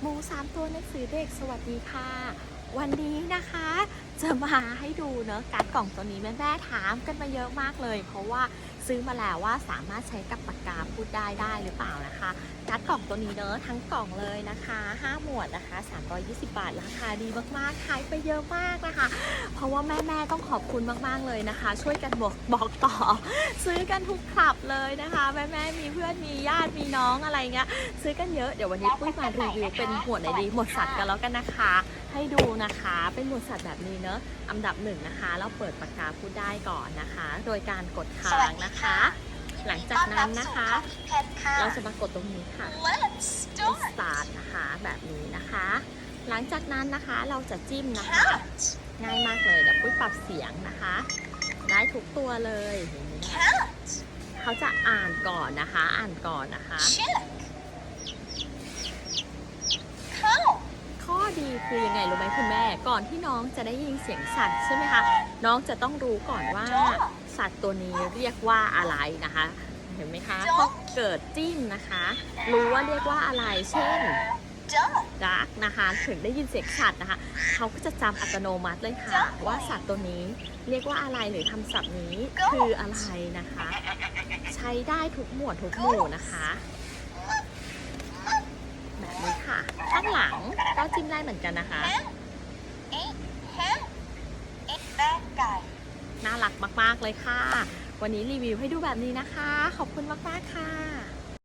หมูสามตัวหนังสือเด็กสวัสดีค่ะ วันนี้นะคะ จะมาให้ดูเนอะการกล่องตัวนี้แม่แม่ๆถามกันมาเยอะมากเลย เพราะว่า ซื้อมาแล้วว่าสามารถใช้กับปากกาพูดได้ได้หรือเปล่านะคะการดกล่องตัวนี้เนอะทั้งกล่องเลยนะคะ 5 หมวดนะคะ 320 บาทราคาดีมากๆขายไปเยอะมากนะคะ เพราะว่าแม่ๆต้องขอบคุณมากๆเลยนะคะ ช่วยกันบอกบอกต่อ ซื้อกันทุกคลับเลยนะคะ แม่ๆมีเพื่อนมีญาติมีน้องอะไรเงี้ยซื้อกันเยอะเดี๋ยววันนี้ปุ้ยมารีวิวเป็นหมวดไหนดีหมวดสัตว์กันแล้วกันนะคะ ให้ดูนะคะเป็นหมวดสัตว์แบบนี้เนอะอันดับหนึ่งนะคะ เราเปิดปากกาพูดได้ก่อนนะคะ โดยการกดค้างนะคะหลังจากนั้นนะคะ เราจะมากดตรงนี้ค่ะ Let's เป็น start. start นะคะแบบนี้นะคะ หลังจากนั้นนะคะเราจะจิ้มนะคะ Cat, ง่ายมากเลยเดี๋ยวปุ้ยปรับเสียงนะคะ ได้ทุกตัวเลยเห็นไหมคะ cat, เขาจะอ่านก่อนนะคะ อ่านก่อนนะคะ chick, cow, ข้อดี คือยังไงรู้ไหมคุณแม่ ก่อนที่น้องจะได้ยินเสียงสัตว์ใช่ไหมคะน้องจะต้องรู้ก่อนว่าสัตว์ตัวนี้เรียกว่าอะไรนะคะ เห็นไหมคะพอเกิดจิ้มนะคะ รู้ว่าเรียกว่าอะไรเช่นดักนะคะถึงได้ยินเสียงสัตว์นะคะเขาก็จะจำอัตโนมัติเลยค่ะ ว่าสัตว์ตัวนี้เรียกว่าอะไรหรือคำศัพท์นี้คืออะไรนะคะ ใช้ได้ทุกหมวดทุกหมู่นะคะ แบบนี้ค่ะ ข้างหลังก็จิ้ม ได้เหมือนกันนะคะ น่ารักมาก ๆ เลยค่ะ วันนี้รีวิวให้ดูแบบนี้นะคะ ขอบคุณมาก ๆ ค่ะ